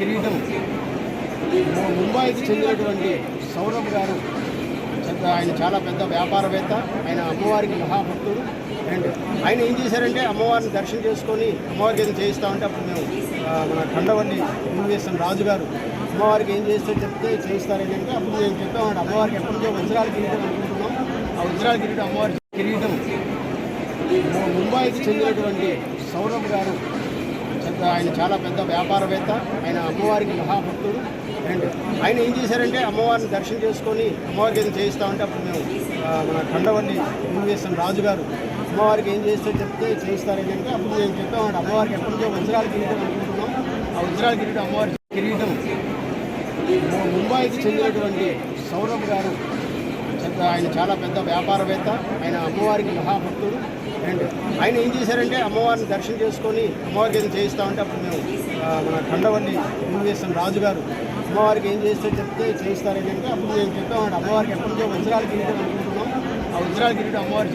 కిరీటం. ముంబైకి చెందినటువంటి సౌరభ్ గారు ఆయన చాలా పెద్ద వ్యాపారవేత్త ఆయన అమ్మవారికి మహాభక్తుడు. అండ్ ఆయన ఏం చేశారంటే అమ్మవారిని దర్శనం చేసుకొని అమ్మవారికి ఏదో చేయిస్తామంటే అప్పుడు మేము మన కండవల్లి యూనివేశం రాజు రాజుగారు అమ్మవారికి ఏం చేస్తే చెప్తే చేయిస్తారని అంటే అప్పుడు మేము చెప్పామంటే అమ్మవారికి ఎప్పటి నుంచో వజ్రాల కిరీటం అనుకుంటున్నాం. ఆ వజ్రాల కిరీటం అమ్మవారి కిరీటం. ముంబైకి చెందినటువంటి సౌరభ్ గారు ఆయన చాలా పెద్ద వ్యాపారవేత్త. ఆయన అమ్మవారికి మహాభక్తుడు. అండ్ ఆయన ఏం చేశారంటే అమ్మవారిని దర్శనం చేసుకొని అమ్మవారికి ఏదో చేయిస్తామంటే అప్పుడు మేము మన కండవల్లి రాజు గారు అమ్మవారికి ఏం చేస్తే చెప్తే చేయిస్తారని అంటే అప్పుడు మేము చెప్పామంటే అమ్మవారికి ఎప్పటి నుంచో వజ్రాల కిరీటం అనుకుంటున్నాం. ఆ వజ్రాల కిరీటం అమ్మవారి కిరీటం. ముంబైకి చెందినటువంటి సౌరభ్ గారు ఆయన చాలా పెద్ద వ్యాపారవేత్త. ఆయన అమ్మవారికి మహాభక్తుడు. అండ్ ఆయన ఏం చేశారంటే అమ్మవారిని దర్శనం చేసుకొని అమ్మవారికి ఏదో చేయిస్తామంటే అప్పుడు మేము మన కండవల్లి యూనివేశం రాజు రాజుగారు అమ్మవారికి ఏం చేస్తే చెప్తే చేయిస్తారని అంటే అప్పుడు మేము చెప్పామంటే అమ్మవారికి ఎప్పటి నుంచో వజ్రాలు కిరీటం అనుకుంటున్నాం. ఆ వజ్రాలు కిరీటం అమ్మవారి